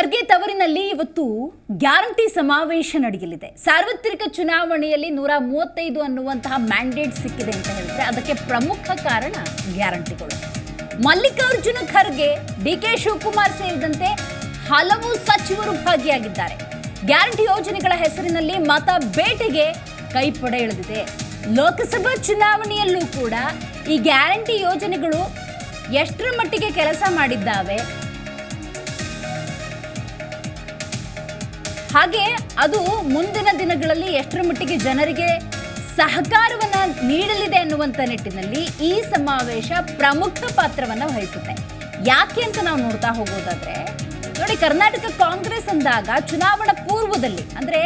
ಖರ್ಗೆ ತವರಿನಲ್ಲಿ ಇವತ್ತು ಗ್ಯಾರಂಟಿ ಸಮಾವೇಶ ನಡೆಯಲಿದೆ. ಸಾರ್ವತ್ರಿಕ ಚುನಾವಣೆಯಲ್ಲಿ ನೂರ ಮೂವತ್ತೈದು ಅನ್ನುವಂತಹ ಮ್ಯಾಂಡೇಟ್ ಸಿಕ್ಕಿದೆ ಅಂತ ಹೇಳಿದ್ರೆ ಅದಕ್ಕೆ ಪ್ರಮುಖ ಕಾರಣ ಗ್ಯಾರಂಟಿಗಳು. ಮಲ್ಲಿಕಾರ್ಜುನ ಖರ್ಗೆ, ಡಿ ಕೆ ಶಿವಕುಮಾರ್ ಸೇರಿದಂತೆ ಹಲವು ಸಚಿವರು ಭಾಗಿಯಾಗಿದ್ದಾರೆ. ಗ್ಯಾರಂಟಿ ಯೋಜನೆಗಳ ಹೆಸರಿನಲ್ಲಿ ಮತ ಬೇಟೆಗೆ ಕೈಪಡೆ ಇಳಿದಿದೆ ಲೋಕಸಭಾ ಚುನಾವಣೆಯಲ್ಲೂ ಕೂಡ ಈ ಗ್ಯಾರಂಟಿ ಯೋಜನೆಗಳು ಎಷ್ಟರ ಮಟ್ಟಿಗೆ ಕೆಲಸ ಮಾಡಿದ್ದಾವೆ ಹಾಗೆ ಅದು ಮುಂದಿನ ದಿನಗಳಲ್ಲಿ ಎಷ್ಟರ ಮಟ್ಟಿಗೆ ಜನರಿಗೆ ಸಹಕಾರವನ್ನ ನೀಡಲಿದೆ ಅನ್ನುವಂಥ ನಿಟ್ಟಿನಲ್ಲಿ ಈ ಸಮಾವೇಶ ಪ್ರಮುಖ ಪಾತ್ರವನ್ನ ವಹಿಸುತ್ತೆ. ಯಾಕೆ ಅಂತ ನಾವು ನೋಡ್ತಾ ಹೋಗೋದಾದ್ರೆ, ನೋಡಿ ಕರ್ನಾಟಕ ಕಾಂಗ್ರೆಸ್ ಅಂದಾಗ ಚುನಾವಣಾ ಪೂರ್ವದಲ್ಲಿ, ಅಂದ್ರೆ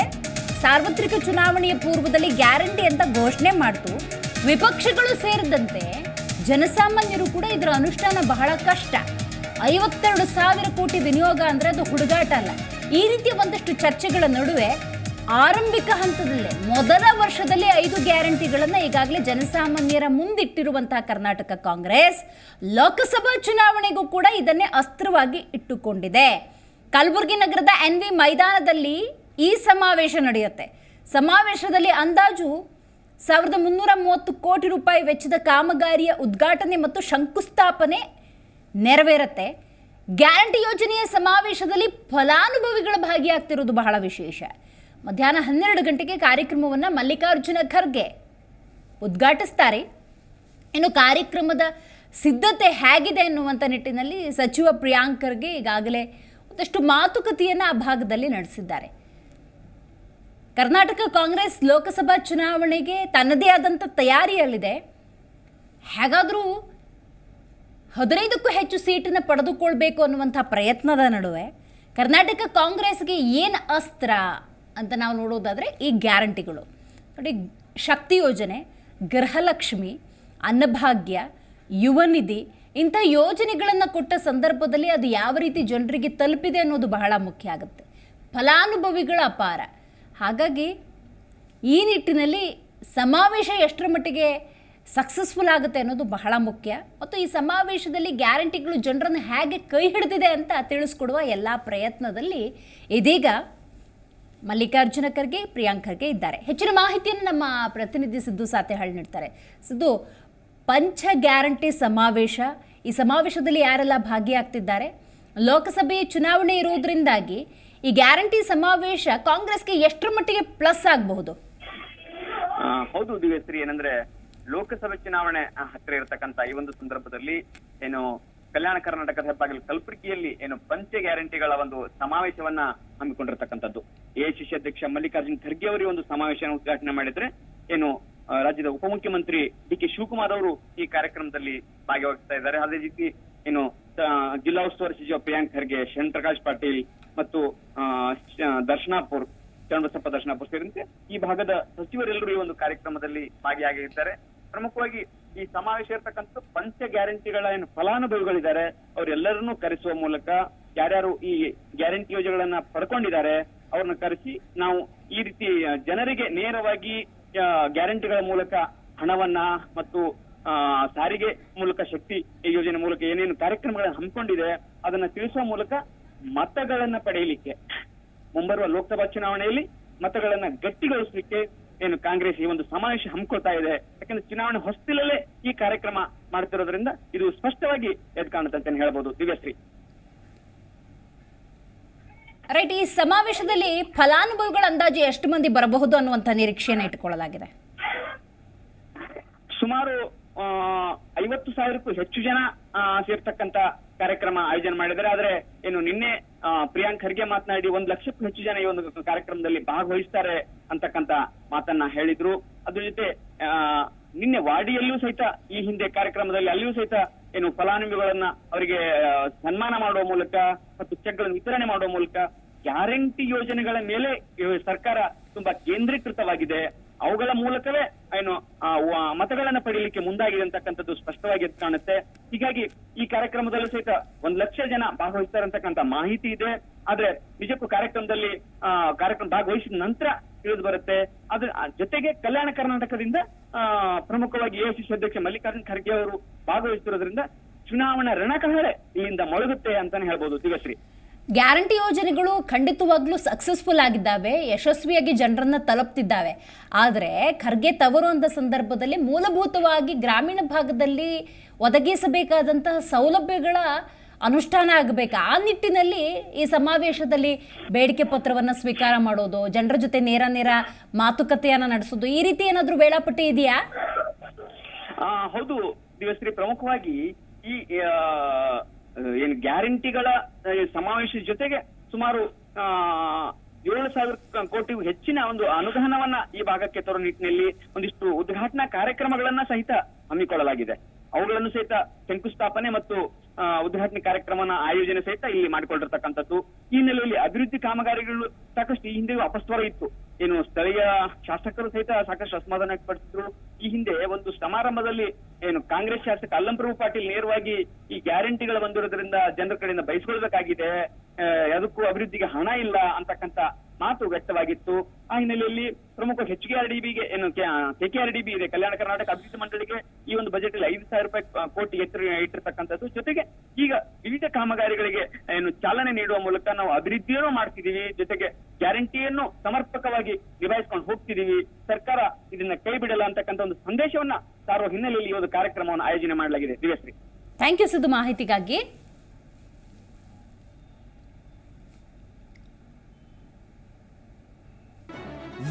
ಸಾರ್ವತ್ರಿಕ ಚುನಾವಣೆಯ ಪೂರ್ವದಲ್ಲಿ ಗ್ಯಾರಂಟಿ ಅಂತ ಘೋಷಣೆ ಮಾಡ್ತು. ವಿಪಕ್ಷಗಳು ಸೇರಿದಂತೆ ಜನಸಾಮಾನ್ಯರು ಕೂಡ ಇದರ ಅನುಷ್ಠಾನ ಬಹಳ ಕಷ್ಟ. ಐವತ್ತೆರಡು ಸಾವಿರ ಕೋಟಿ ವಿನಿಯೋಗ ಅಂದ್ರೆ ಅದು ಹುಡುಗಾಟ ಅಲ್ಲ. ಈ ರೀತಿಯ ಒಂದಷ್ಟು ಚರ್ಚೆಗಳ ನಡುವೆ ಆರಂಭಿಕ ಹಂತದಲ್ಲೇ ಮೊದಲ ವರ್ಷದಲ್ಲಿ ಐದು ಗ್ಯಾರಂಟಿಗಳನ್ನು ಈಗಾಗಲೇ ಜನಸಾಮಾನ್ಯರ ಮುಂದಿಟ್ಟಿರುವಂತಹ ಕರ್ನಾಟಕ ಕಾಂಗ್ರೆಸ್ ಲೋಕಸಭಾ ಚುನಾವಣೆಗೂ ಕೂಡ ಇದನ್ನೇ ಅಸ್ತ್ರವಾಗಿ ಇಟ್ಟುಕೊಂಡಿದೆ. ಕಲಬುರಗಿ ನಗರದ ಎನ್ ವಿ ಮೈದಾನದಲ್ಲಿ ಈ ಸಮಾವೇಶ ನಡೆಯುತ್ತೆ. ಸಮಾವೇಶದಲ್ಲಿ ಅಂದಾಜು ಸಾವಿರದ ಮುನ್ನೂರ ಮೂವತ್ತು ಕೋಟಿ ರೂಪಾಯಿ ವೆಚ್ಚದ ಕಾಮಗಾರಿಯ ಉದ್ಘಾಟನೆ ಮತ್ತು ಶಂಕುಸ್ಥಾಪನೆ ನೆರವೇರುತ್ತೆ. ಗ್ಯಾರಂಟಿ ಯೋಜನೆಯ ಸಮಾವೇಶದಲ್ಲಿ ಫಲಾನುಭವಿಗಳು ಭಾಗಿಯಾಗ್ತಿರೋದು ಬಹಳ ವಿಶೇಷ. ಮಧ್ಯಾಹ್ನ ಹನ್ನೆರಡು ಗಂಟೆಗೆ ಕಾರ್ಯಕ್ರಮವನ್ನು ಮಲ್ಲಿಕಾರ್ಜುನ ಖರ್ಗೆ ಉದ್ಘಾಟಿಸ್ತಾರೆ. ಇನ್ನು ಕಾರ್ಯಕ್ರಮದ ಸಿದ್ಧತೆ ಹೇಗಿದೆ ಎನ್ನುವಂಥ ನಿಟ್ಟಿನಲ್ಲಿ ಸಚಿವ ಪ್ರಿಯಾಂಕ್ ಖರ್ಗೆ ಈಗಾಗಲೇ ಒಂದಷ್ಟು ಮಾತುಕತೆಯನ್ನು ಆ ಭಾಗದಲ್ಲಿ ನಡೆಸಿದ್ದಾರೆ. ಕರ್ನಾಟಕ ಕಾಂಗ್ರೆಸ್ ಲೋಕಸಭಾ ಚುನಾವಣೆಗೆ ತನ್ನದೇ ಆದಂಥ ತಯಾರಿಯಲ್ಲಿದೆ. ಹೇಗಾದರೂ ಹದಿನೈದಕ್ಕೂ ಹೆಚ್ಚು ಸೀಟನ್ನು ಪಡೆದುಕೊಳ್ಬೇಕು ಅನ್ನುವಂಥ ಪ್ರಯತ್ನದ ನಡುವೆ ಕರ್ನಾಟಕ ಕಾಂಗ್ರೆಸ್ಗೆ ಏನು ಅಸ್ತ್ರ ಅಂತ ನಾವು ನೋಡೋದಾದರೆ ಈ ಗ್ಯಾರಂಟಿಗಳು. ನೋಡಿ, ಶಕ್ತಿ ಯೋಜನೆ, ಗೃಹಲಕ್ಷ್ಮಿ, ಅನ್ನಭಾಗ್ಯ, ಯುವ ನಿಧಿ ಇಂಥ ಯೋಜನೆಗಳನ್ನು ಕೊಟ್ಟ ಸಂದರ್ಭದಲ್ಲಿ ಅದು ಯಾವ ರೀತಿ ಜನರಿಗೆ ತಲುಪಿದೆ ಅನ್ನೋದು ಬಹಳ ಮುಖ್ಯ ಆಗುತ್ತೆ. ಫಲಾನುಭವಿಗಳ ಅಪಾರ. ಹಾಗಾಗಿ ಈ ನಿಟ್ಟಿನಲ್ಲಿ ಸಮಾವೇಶ ಎಷ್ಟರ ಮಟ್ಟಿಗೆ ಸಕ್ಸಸ್ಫುಲ್ ಆಗುತ್ತೆ ಅನ್ನೋದು ಬಹಳ ಮುಖ್ಯ. ಮತ್ತು ಈ ಸಮಾವೇಶದಲ್ಲಿ ಗ್ಯಾರಂಟಿಗಳು ಜನರನ್ನು ಹೇಗೆ ಕೈ ಹಿಡಿದಿದೆ ಅಂತ ತಿಳಿಸ್ಕೊಡುವ ಎಲ್ಲ ಪ್ರಯತ್ನದಲ್ಲಿ ಇದೀಗ ಮಲ್ಲಿಕಾರ್ಜುನ ಖರ್ಗೆ, ಪ್ರಿಯಾಂಕ್ ಖರ್ಗೆ ಇದ್ದಾರೆ. ಹೆಚ್ಚಿನ ಮಾಹಿತಿಯನ್ನು ನಮ್ಮ ಪ್ರತಿನಿಧಿ ಸಿದ್ದು ಸಾತೆಹಾಳ್ ನೀಡ್ತಾರೆ. ಸಿದ್ದು, ಪಂಚ ಗ್ಯಾರಂಟಿ ಸಮಾವೇಶ, ಈ ಸಮಾವೇಶದಲ್ಲಿ ಯಾರೆಲ್ಲ ಭಾಗಿಯಾಗ್ತಿದ್ದಾರೆ? ಲೋಕಸಭೆ ಚುನಾವಣೆ ಇರುವುದರಿಂದಾಗಿ ಈ ಗ್ಯಾರಂಟಿ ಸಮಾವೇಶ ಕಾಂಗ್ರೆಸ್ಗೆ ಎಷ್ಟರ ಮಟ್ಟಿಗೆ ಪ್ಲಸ್ ಆಗಬಹುದು? ಹೌದು ದಿವ್ಯಶ್ರೀ, ಏನಂದ್ರೆ ಲೋಕಸಭೆ ಚುನಾವಣೆ ಹತ್ತಿರ ಇರತಕ್ಕಂತ ಈ ಒಂದು ಸಂದರ್ಭದಲ್ಲಿ ಏನು ಕಲ್ಯಾಣ ಕರ್ನಾಟಕದ ಹೆಬ್ಬಾಗಿಲು ಕಲಬುರಗಿಯಲ್ಲಿ ಏನು ಪಂಚ ಗ್ಯಾರಂಟಿಗಳ ಒಂದು ಸಮಾವೇಶವನ್ನ ಹಮ್ಮಿಕೊಂಡಿರ್ತಕ್ಕಂಥದ್ದು. ಎಐಸಿಸಿ ಅಧ್ಯಕ್ಷ ಮಲ್ಲಿಕಾರ್ಜುನ್ ಖರ್ಗೆ ಅವರಿಗೆ ಒಂದು ಸಮಾವೇಶನ ಉದ್ಘಾಟನೆ ಮಾಡಿದ್ರೆ ಏನು ರಾಜ್ಯದ ಉಪಮುಖ್ಯಮಂತ್ರಿ ಡಿ ಕೆ ಶಿವಕುಮಾರ್ ಅವರು ಈ ಕಾರ್ಯಕ್ರಮದಲ್ಲಿ ಭಾಗವಹಿಸ್ತಾ ಇದ್ದಾರೆ. ಅದೇ ರೀತಿ ಏನು ಜಿಲ್ಲಾ ಉಸ್ತುವಾರಿ ಸಚಿವ ಪ್ರಿಯಾಂಕ್ ಖರ್ಗೆ ಶರಣ್ ಪ್ರಕಾಶ್ ಪಾಟೀಲ್ ಮತ್ತು ದರ್ಶನಾಪುರ್ ಚನ್ನಬಸಪ್ಪ ದರ್ಶನಾಪುರ್ ಸೇರಿದಂತೆ ಈ ಭಾಗದ ಸಚಿವರೆಲ್ಲರೂ ಈ ಒಂದು ಕಾರ್ಯಕ್ರಮದಲ್ಲಿ ಭಾಗಿಯಾಗಿದ್ದಾರೆ. ಪ್ರಮುಖವಾಗಿ ಈ ಸಮಾವೇಶ ಇರತಕ್ಕಂಥ ಪಂಚ ಗ್ಯಾರಂಟಿಗಳ ಏನು ಫಲಾನುಭವಿಗಳಿದ್ದಾರೆ, ಅವರೆಲ್ಲರನ್ನೂ ಕರೆಸುವ ಮೂಲಕ ಯಾರ್ಯಾರು ಈ ಗ್ಯಾರಂಟಿ ಯೋಜನೆಗಳನ್ನ ಪಡ್ಕೊಂಡಿದ್ದಾರೆ, ಅವ್ರನ್ನ ಕರೆಸಿ ನಾವು ಈ ರೀತಿ ಜನರಿಗೆ ನೇರವಾಗಿ ಗ್ಯಾರಂಟಿಗಳ ಮೂಲಕ ಹಣವನ್ನ ಮತ್ತು ಸಾರಿಗೆ ಮೂಲಕ ಶಕ್ತಿ ಈ ಯೋಜನೆ ಮೂಲಕ ಏನೇನು ಕಾರ್ಯಕ್ರಮಗಳನ್ನು ಹಮ್ಮಿಕೊಂಡಿದೆ, ಅದನ್ನ ತಿಳಿಸುವ ಮೂಲಕ ಮತಗಳನ್ನ ಪಡೆಯಲಿಕ್ಕೆ, ಮುಂಬರುವ ಲೋಕಸಭಾ ಚುನಾವಣೆಯಲ್ಲಿ ಮತಗಳನ್ನ ಗಟ್ಟಿಗೊಳಿಸಲಿಕ್ಕೆ ಏನು ಕಾಂಗ್ರೆಸ್ ಈ ಒಂದು ಸಮಾವೇಶ ಹಮ್ಮಿಕೊಳ್ತಾ ಇದೆ. ಯಾಕಂದ್ರೆ ಚುನಾವಣೆ ಹೊಸ್ತಿಲಲ್ಲೇ ಈ ಕಾರ್ಯಕ್ರಮ ಮಾಡ್ತಿರೋದ್ರಿಂದ ಇದು ಸ್ಪಷ್ಟವಾಗಿ ಎದ್ ಕಾಣುತ್ತೆ ಅಂತ ಹೇಳ್ಬೋದು. ದಿವ್ಯಶ್ರೀ. ರೈಟ್ ಈ ಸಮಾವೇಶದಲ್ಲಿ ಫಲಾನುಭವಿಗಳ ಅಂದಾಜು ಎಷ್ಟು ಮಂದಿ ಬರಬಹುದು ಅನ್ನುವಂತ ನಿರೀಕ್ಷೆಯನ್ನು ಇಟ್ಟುಕೊಳ್ಳಲಾಗಿದೆ. ಸುಮಾರು ಐವತ್ತು ಸಾವಿರಕ್ಕೂ ಹೆಚ್ಚು ಜನ ಸೇರ್ತಕ್ಕಂತ ಕಾರ್ಯಕ್ರಮ ಆಯೋಜನೆ ಮಾಡಿದ್ದಾರೆ. ಆದ್ರೆ, ಏನು, ನಿನ್ನೆ ಪ್ರಿಯಾಂಕ್ ಖರ್ಗೆ ಮಾತನಾಡಿ ಒಂದು ಲಕ್ಷಕ್ಕೂ ಹೆಚ್ಚು ಜನ ಈ ಒಂದು ಕಾರ್ಯಕ್ರಮದಲ್ಲಿ ಭಾಗವಹಿಸ್ತಾರೆ ಅಂತಕ್ಕಂತ ಮಾತನ್ನ ಹೇಳಿದ್ರು. ಅದ್ರ ಜೊತೆ ನಿನ್ನೆ ವಾಡಿಯಲ್ಲೂ ಸಹಿತ, ಈ ಹಿಂದೆ ಕಾರ್ಯಕ್ರಮದಲ್ಲಿ ಅಲ್ಲಿಯೂ ಸಹಿತ, ಏನು, ಫಲಾನುಭವಿಗಳನ್ನ ಅವರಿಗೆ ಸನ್ಮಾನ ಮಾಡುವ ಮೂಲಕ ಮತ್ತು ಚೆಕ್ಗಳನ್ನು ವಿತರಣೆ ಮಾಡುವ ಮೂಲಕ ಗ್ಯಾರಂಟಿ ಯೋಜನೆಗಳ ಮೇಲೆ ಸರ್ಕಾರ ತುಂಬಾ ಕೇಂದ್ರೀಕೃತವಾಗಿದೆ. ಅವುಗಳ ಮೂಲಕವೇ ಏನು ಮತಗಳನ್ನ ಪಡೆಯಲಿಕ್ಕೆ ಮುಂದಾಗಿದೆ ಅಂತಕ್ಕಂಥದ್ದು ಸ್ಪಷ್ಟವಾಗಿ ಎದ್ದು ಕಾಣುತ್ತೆ. ಹೀಗಾಗಿ ಈ ಕಾರ್ಯಕ್ರಮದಲ್ಲೂ ಸಹಿತ ಒಂದ್ ಲಕ್ಷ ಜನ ಭಾಗವಹಿಸ್ತಾರೆ ಅಂತಕ್ಕಂಥ ಮಾಹಿತಿ ಇದೆ. ಆದ್ರೆ ನಿಜಕ್ಕೂ ಕಾರ್ಯಕ್ರಮದಲ್ಲಿ ಆ, ಕಾರ್ಯಕ್ರಮ ಭಾಗವಹಿಸಿದ ನಂತರ ತಿಳಿದು ಬರುತ್ತೆ. ಅದ್ರ ಜೊತೆಗೆ ಕಲ್ಯಾಣ ಕರ್ನಾಟಕದಿಂದ ಪ್ರಮುಖವಾಗಿ ಎಐಸಿಸಿ ಅಧ್ಯಕ್ಷ ಮಲ್ಲಿಕಾರ್ಜುನ್ ಖರ್ಗೆ ಅವರು ಭಾಗವಹಿಸಿರೋದ್ರಿಂದ ಚುನಾವಣಾ ರಣಕಹಳೆ ಇಲ್ಲಿಂದ ಮೊಳಗುತ್ತೆ ಅಂತಾನೆ ಹೇಳ್ಬೋದು. ದಿವಶ್ರೀ ಗ್ಯಾರಂಟಿ ಯೋಜನೆಗಳು ಖಂಡಿತವಾಗ್ಲೂ ಸಕ್ಸಸ್ಫುಲ್ ಆಗಿದ್ದಾವೆ, ಯಶಸ್ವಿಯಾಗಿ ಜನರನ್ನ ತಲುಪ್ತಿದ್ದಾವೆ. ಆದರೆ ಖರ್ಗೆ ತವರು ಅಂದ ಸಂದರ್ಭದಲ್ಲಿ ಮೂಲಭೂತವಾಗಿ ಗ್ರಾಮೀಣ ಭಾಗದಲ್ಲಿ ಒದಗಿಸಬೇಕಾದಂತಹ ಸೌಲಭ್ಯಗಳ ಅನುಷ್ಠಾನ ಆಗಬೇಕು. ಆ ನಿಟ್ಟಿನಲ್ಲಿ ಈ ಸಮಾವೇಶದಲ್ಲಿ ಬೇಡಿಕೆ ಪತ್ರವನ್ನು ಸ್ವೀಕಾರ ಮಾಡೋದು, ಜನರ ಜೊತೆ ನೇರ ನೇರ ಮಾತುಕತೆಯನ್ನು ನಡೆಸೋದು, ಈ ರೀತಿ ಏನಾದರೂ ವೇಳಾಪಟ್ಟಿ ಇದೆಯಾ? ಹೌದು. ಪ್ರಮುಖವಾಗಿ ಈ ಏನು ಗ್ಯಾರಂಟಿಗಳ ಸಮಾವೇಶದ ಸಮಾವೇಶ ಜೊತೆಗೆ ಸುಮಾರು ಏಳು ಸಾವಿರ ಕೋಟಿ ಹೆಚ್ಚಿನ ಒಂದು ಅನುದಾನವನ್ನ ಈ ಭಾಗಕ್ಕೆ ತರುವ ನಿಟ್ಟಿನಲ್ಲಿ ಒಂದಿಷ್ಟು ಉದ್ಘಾಟನಾ ಕಾರ್ಯಕ್ರಮಗಳನ್ನ ಸಹಿತ ಹಮ್ಮಿಕೊಳ್ಳಲಾಗಿದೆ. ಅವುಗಳನ್ನು ಸಹಿತ ಶಂಕುಸ್ಥಾಪನೆ ಮತ್ತು ಉದ್ಘಾಟನೆ ಕಾರ್ಯಕ್ರಮನ ಆಯೋಜನೆ ಸಹಿತ ಇಲ್ಲಿ ಮಾಡಿಕೊಂಡಿರ್ತಕ್ಕಂಥದ್ದು. ಈ ಹಿನ್ನೆಲೆಯಲ್ಲಿ ಅಭಿವೃದ್ಧಿ ಕಾಮಗಾರಿಗಳು ಸಾಕಷ್ಟು ಈ ಹಿಂದೆಯೂ ಅಪಸ್ವರ ಇತ್ತು. ಏನು ಸ್ಥಳೀಯ ಶಾಸಕರು ಸಹಿತ ಸಾಕಷ್ಟು ಅಸಮಾಧಾನ ವ್ಯಕ್ತಪಡಿಸಿದ್ರು. ಈ ಹಿಂದೆ ಒಂದು ಸಮಾರಂಭದಲ್ಲಿ ಏನು ಕಾಂಗ್ರೆಸ್ ಶಾಸಕ ಅಲ್ಲಂಪ್ರಭು ಪಾಟೀಲ್ ನೇರವಾಗಿ ಈ ಗ್ಯಾರಂಟಿಗಳು ಬಂದಿರೋದ್ರಿಂದ ಜನರ ಕಡೆಯಿಂದ ಬಯಸ್ಕೊಳ್ಬೇಕಾಗಿದೆ. ಅದಕ್ಕೂ ಅಭಿವೃದ್ಧಿಗೆ ಹಣ ಇಲ್ಲ ಅಂತಕ್ಕಂತ ಮಾತು ವ್ಯಕ್ತವಾಗಿತ್ತು. ಆ ಹಿನ್ನೆಲೆಯಲ್ಲಿ ಪ್ರಮುಖ ಎಚ್ ಕೆ ಆರ್ ಡಿಬಿಗೆ ಏನು K K R D B ಇದೆ, ಕಲ್ಯಾಣ ಕರ್ನಾಟಕ ಅಭಿವೃದ್ಧಿ ಮಂಡಳಿಗೆ ಈ ಒಂದು ಬಜೆಟ್ ಅಲ್ಲಿ ಐದು ಸಾವಿರ ರೂಪಾಯಿ ಕೋಟಿ ಎತ್ತರ, ಇಟ್ಟಿರ್ತಕ್ಕಂಥದ್ದು. ಜೊತೆಗೆ ಈಗ ವಿವಿಧ ಕಾಮಗಾರಿಗಳಿಗೆ, ಏನು, ಚಾಲನೆ ನೀಡುವ ಮೂಲಕ ನಾವು ಅಭಿವೃದ್ಧಿಯನ್ನು ಮಾಡ್ತಿದ್ದೀವಿ. ಜೊತೆಗೆ ಗ್ಯಾರಂಟಿಯನ್ನು ಸಮರ್ಪಕವಾಗಿ ನಿಭಾಯಿಸ್ಕೊಂಡು ಹೋಗ್ತಿದೀವಿ ಸರ್ಕಾರ ಇದನ್ನ ಕೈ ಬಿಡಲ್ಲ ಅಂತಕ್ಕಂಥ ಒಂದು ಸಂದೇಶವನ್ನ ಸಾರುವ ಹಿನ್ನೆಲೆಯಲ್ಲಿ ಈ ಒಂದು ಕಾರ್ಯಕ್ರಮವನ್ನು ಆಯೋಜನೆ ಮಾಡಲಾಗಿದೆ. ದಿವ್ಯಶ್ರೀ. ಥ್ಯಾಂಕ್ ಯು ಸಿದ್ದು ಮಾಹಿತಿಗಾಗಿ.